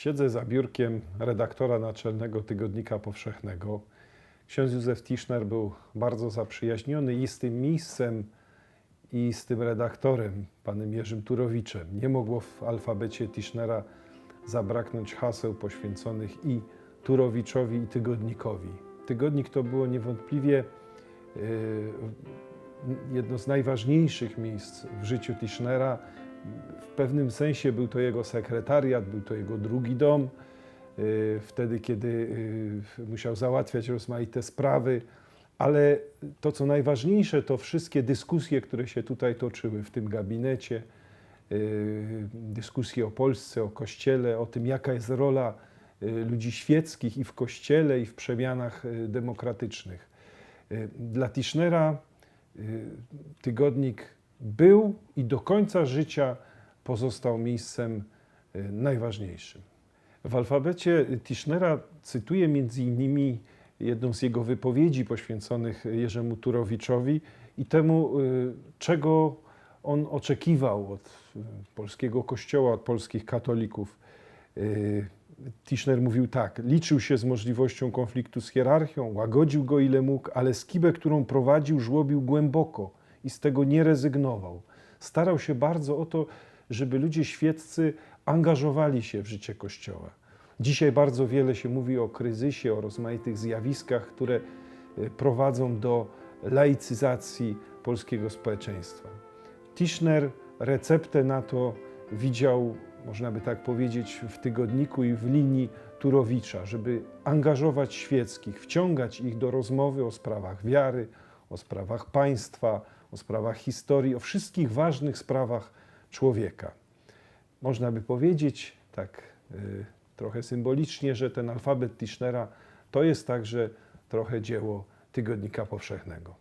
Siedzę za biurkiem redaktora naczelnego Tygodnika Powszechnego. Ksiądz Józef Tischner był bardzo zaprzyjaźniony i z tym miejscem, i z tym redaktorem, panem Jerzym Turowiczem. Nie mogło w alfabecie Tischnera zabraknąć haseł poświęconych i Turowiczowi, i Tygodnikowi. Tygodnik to było niewątpliwie yy, jedno z najważniejszych miejsc w życiu Tischnera. W pewnym sensie był to jego sekretariat, był to jego drugi dom. Yy, Wtedy, kiedy yy, musiał załatwiać rozmaite sprawy, ale to, co najważniejsze, to wszystkie dyskusje, które się tutaj toczyły w tym gabinecie, yy, dyskusje o Polsce, o Kościele, o tym, jaka jest rola ludzi świeckich i w Kościele, i w przemianach demokratycznych. Dla Tischnera tygodnik był i do końca życia pozostał miejscem yy, najważniejszym. W alfabecie Tischnera cytuję między innymi jedną z jego wypowiedzi poświęconych Jerzemu Turowiczowi i temu, y, czego on oczekiwał od y, polskiego kościoła, od polskich katolików. Y, Tischner mówił tak, liczył się z możliwością konfliktu z hierarchią, łagodził go ile mógł, ale skibę, którą prowadził, żłobił głęboko i z tego nie rezygnował. Starał się bardzo o to, żeby ludzie świeccy angażowali się w życie Kościoła. Dzisiaj bardzo wiele się mówi o kryzysie, o rozmaitych zjawiskach, które e, prowadzą do laicyzacji polskiego społeczeństwa. Tischner receptę na to widział, można by tak powiedzieć, w tygodniku i w linii Turowicza, żeby angażować świeckich, wciągać ich do rozmowy o sprawach wiary, o sprawach państwa, o sprawach historii, o wszystkich ważnych sprawach człowieka. Można by powiedzieć, tak y, trochę symbolicznie, że ten alfabet Tischnera to jest także trochę dzieło Tygodnika Powszechnego.